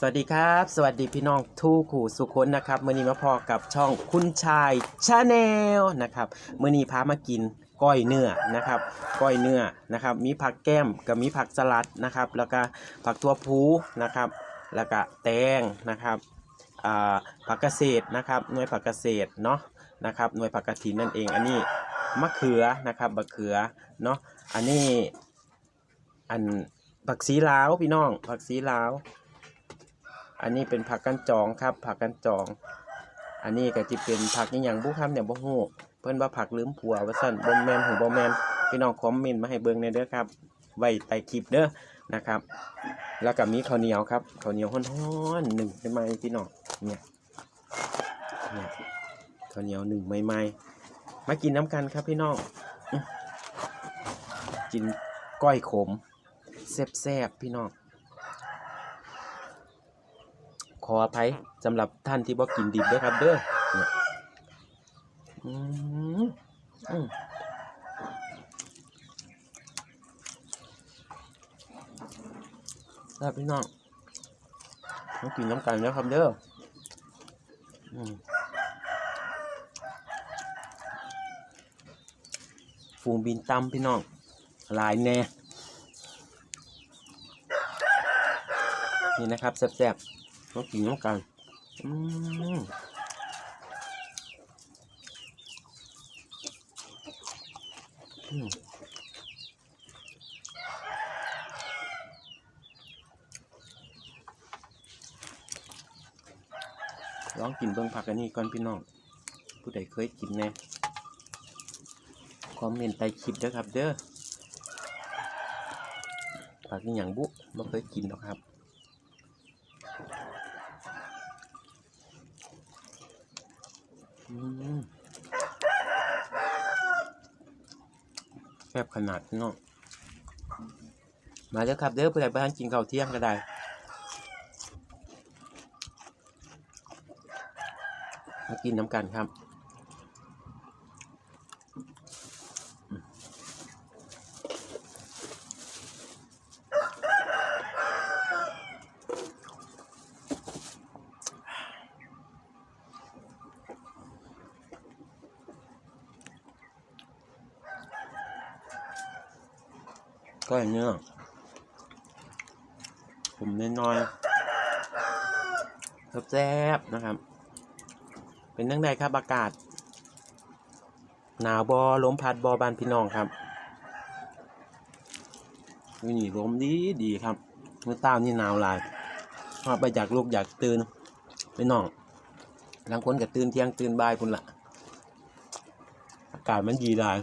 สวัสดีครับ สวัสดีพี่น้องทุกขู่สุคนนะครับมื่อนี้มาพอกับช่องคุณชายชาแนลนะครับมื่อนี้พามากินก้อยเนื้อนะครับก้อยเนื้อนะครับ มีผักแก้มกับมีผักสลัดนะครับ แล้วก็ผักตัวพูนะครับ แล้วก็แตงนะครับผักเกษตรนะครับหน่วยผักเกษตรเนาะนะครับหน่วยผักกระถินนั่นเอง อันนี้มะเขือนะครับมะเขือเนาะอันนี้อันผักสีลาวพี่น้องผักสีลาว อันนี้เป็นผักกันจองครับ ผักกันจอง อันนี้ก็จะเป็นผักอหย่างบุครับเนี่ยบ่ฮู้เพิ่นว่าผักลืมผัวว่าซั่นบ่แมนหูบ่แมนพี่น้องคอมเมนต์มาให้เบิ่งในเด้อครับ ไว้ใต้คลิปเด้อนะครับ แล้วก็มีข้าวเหนียวครับข้าวเหนียวร้อนๆหนึ่งใหม่ๆพี่น้องเนี่ยเนี่ยข้าวเหนียวหนึ่งใหม่ๆมากินน้ำกันครับพี่น้องกินก้อยขมแซ่บๆพี่น้อง ขออภัยสำหรับท่านที่บ่กินดิบด้วยครับ เด้อเนี่ยอืมอืมแล้วพี่น้องต้องกินน้ำกันแล้วครับเด้ออืมฟูงบินตำพี่น้องหลายแน่ นี่นะครับแซ่บๆ ต้องกินน้ำกันอืมอืมลองกินเบิ่งผักอันนี้ก่อนพี่น้อง ผู้ใดเคยกินแน่คอมเมนต์ใต้คลิปเด้อครับเด้อผักนี่อย่างบุไม่เคยกินหรอกครับ อืม แคบขนาดเนาะมาเด้อครับเด้อเพื่อนไปทานกินข้าวเที่ยงก็ได้มากินน้ำกันครับ ก็อย่างเนี้ยผมน้อยๆแซ่บๆนะครับ เป็นนั่งใดครับอากาศ หนาวบอล้มพัดบอบานพี่น้องครับนี่ลมดีดีครับ เมื่อเต้านี่หนาวหลายพอไปอยากลูกอยากตื่นพี่น้องบางคนก็ตื่นเที่ยงตื่นบ่ายคุณละอากาศมันดีหลาย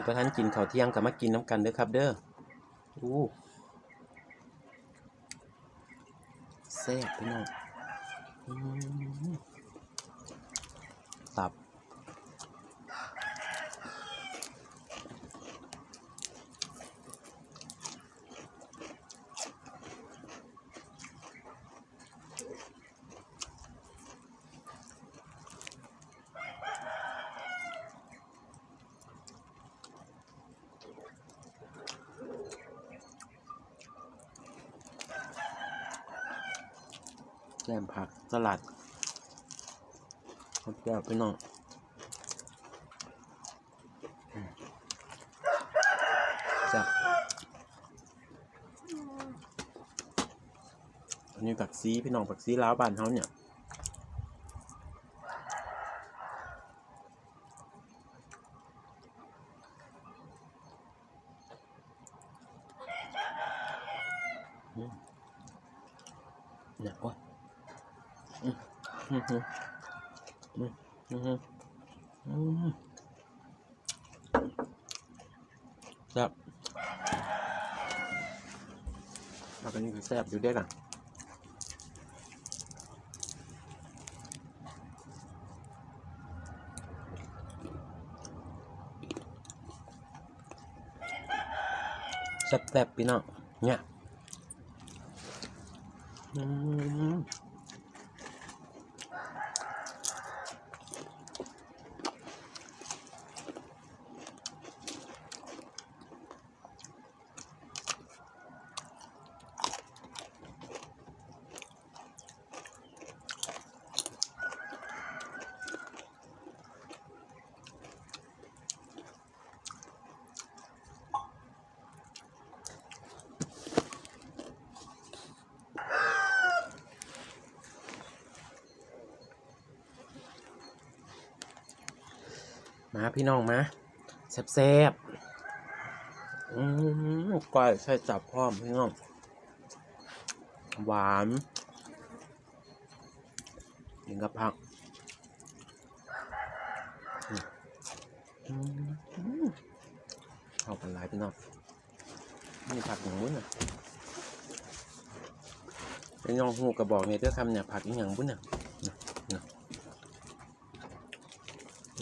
ไปประทานกินข้าวเที่ยงกับมากินน้ำกันเด้อครับ เด้ออู้แซ่บพี่น้อง กมผักสลัดข้าวแก้วพี่น้องจับอันนี้ผักซีพี่น้องผักซีล้าวบ้านเขาเนี่ย อืมเนี่ยโอ้ย อืมอืมอืมอืมอืม แซ่บแล้วก็นี่คือแซ่บอยู่เด้กันแซ่บๆพี่น้องเนี่ย อืม มาพี่น้องมาแซ่บๆอืมก้อยใส่จับพร้อมพี่น้อง หวานกินกับผักอืมอืมเข้ากันหลายพี่น้องนี่ผักอย่างบุ้นอะเป็นน้องหูกระบอกเนี่ยเด้อคำเนี่ยผักอีหยังบุ้นอะ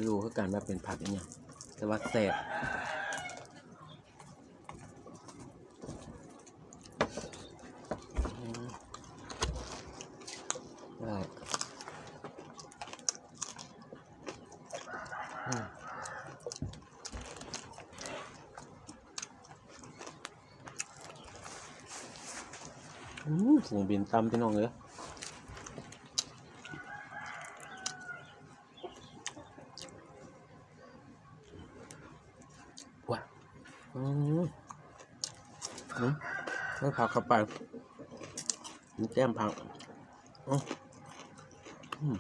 รู้คือการว่าเป็นผักอีหยังแต่ว่าแซ่บฝูงบินตำพี่น้องเลยว้าอืมอืมแล้ว ผักเข้าไปมีแก้มผักอืมอืม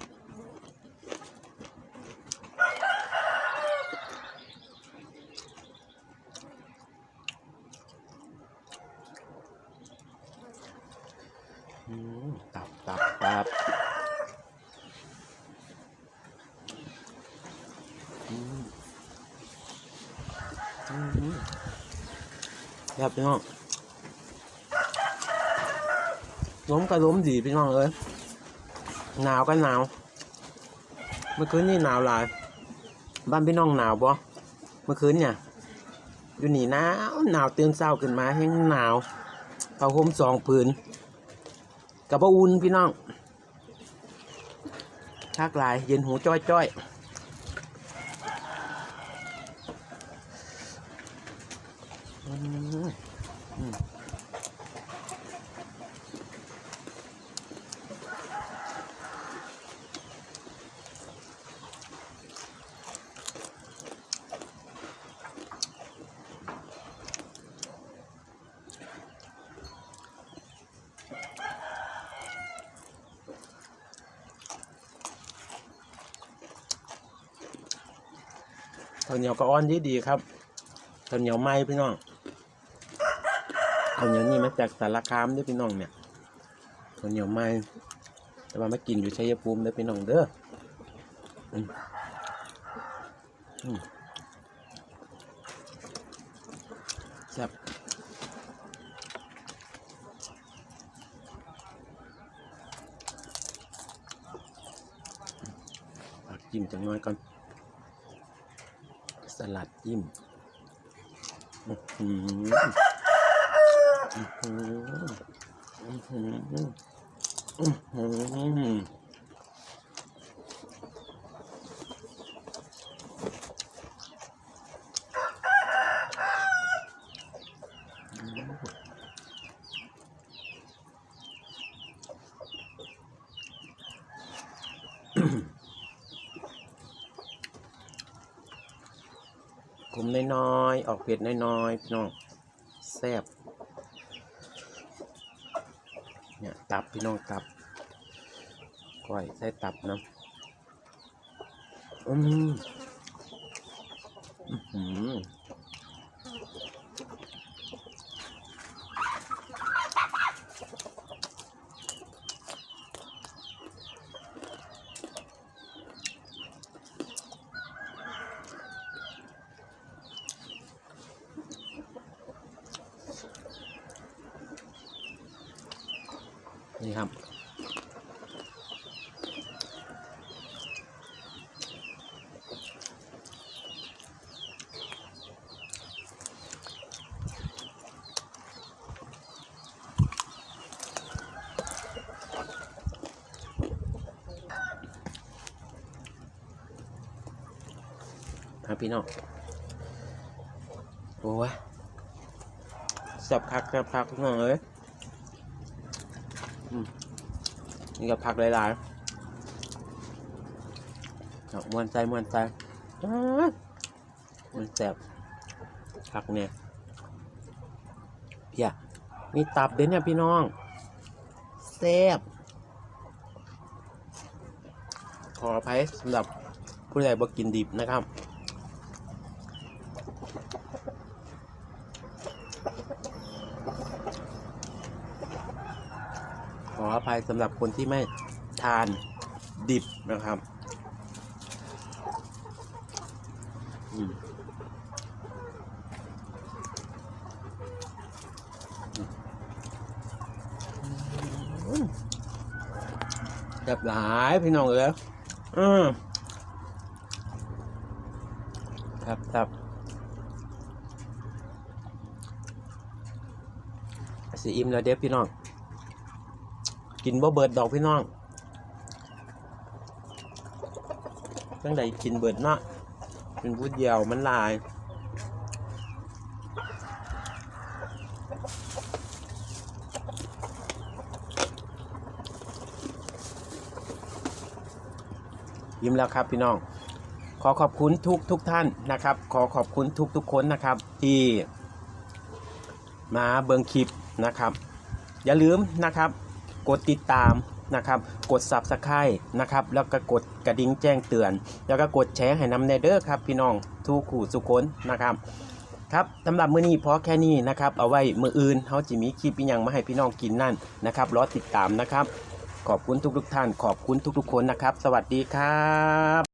อืมตับตับตับอืมอืมครับพี่น้อง ล้มก็ล้มดีพี่น้องเอ้ยหนาวก็หนาว เมื่อคืนนี่หนาวหลาย บ้านพี่น้องหนาวบ่เมื่อคืนเนี่ยอยู่นี่หนาวหนาวตื่นเช้าขึ้นมายังหนาวผ้าห่มสองผืนกับอุ่นพี่น้องทักลายเย็นหูจ้อยจ้อยอืม ข้าวเหนียวก็อ้อนดีดีครับข้าวเหนียวไหมพี่น้องข้าวเหนียวนี่มาจากสารคามด้วยพี่น้องเนี่ยข้าวเหนียวไหมแต่ว่ามากินอยู่ชัยภูมิด้อพี่น้องเด้ออืมอืมแซ่บกจิ้มจังน้อยก่อน ลัดจิ้มอืมอืมอืมอืมอื้อหืออื้อหือข มน้อยๆ ออกเผ็ดน้อยๆ พี่น้องแซ่บเนี่ยตับพี่น้องตับก้อยใส่ตับนะอืมอืม พี่น้องโอ้ยสับคักสับคักพี่น้องเอ้ยนี่ก็ผักหลายๆมวนใจมวนใจมันแสบผักเนี่ยเพียมีตับเด้เนี่ยพี่น้องแซ่บขออภัยสำหรับผู้ใดบ่กินดิบนะครับ ภัยสำหรับคนที่ไม่ทานดิบนะครับแซ่บหลายพี่น้องเอ้ยอืมครับครับสีอิ่มแล้วเด็พี่น้อง กินบ่เบิดดอกพี่น้องตั้งแต่กินเบิดเนาะเป็นผู้เดียวมันลายยิ้มแล้วครับพี่น้อง ขอขอบคุณทุกทุกท่านนะครับ ขอขอบคุณทุกทุกคนนะครับ ที่มาเบิงคลิปนะครับ อย่าลืมนะครับ กดติดตามนะครับ กด Subscribe นะครับ แล้วก็กดกระดิ่งแจ้งเตือน แล้วก็กดแชร์ให้นำในเด้อครับ พี่น้องทุกขู่สุคนนะครับ ครับสำหรับมื้อนี้พอแค่นี้นะครับ เอาไว้มื้ออื่นเขาจะมีคลิปอีหยังมาให้พี่น้องกินนั่นนะครับ รอติดตามนะครับ ขอบคุณทุกทุกท่าน ขอบคุณทุกๆคนนะครับ สวัสดีครับ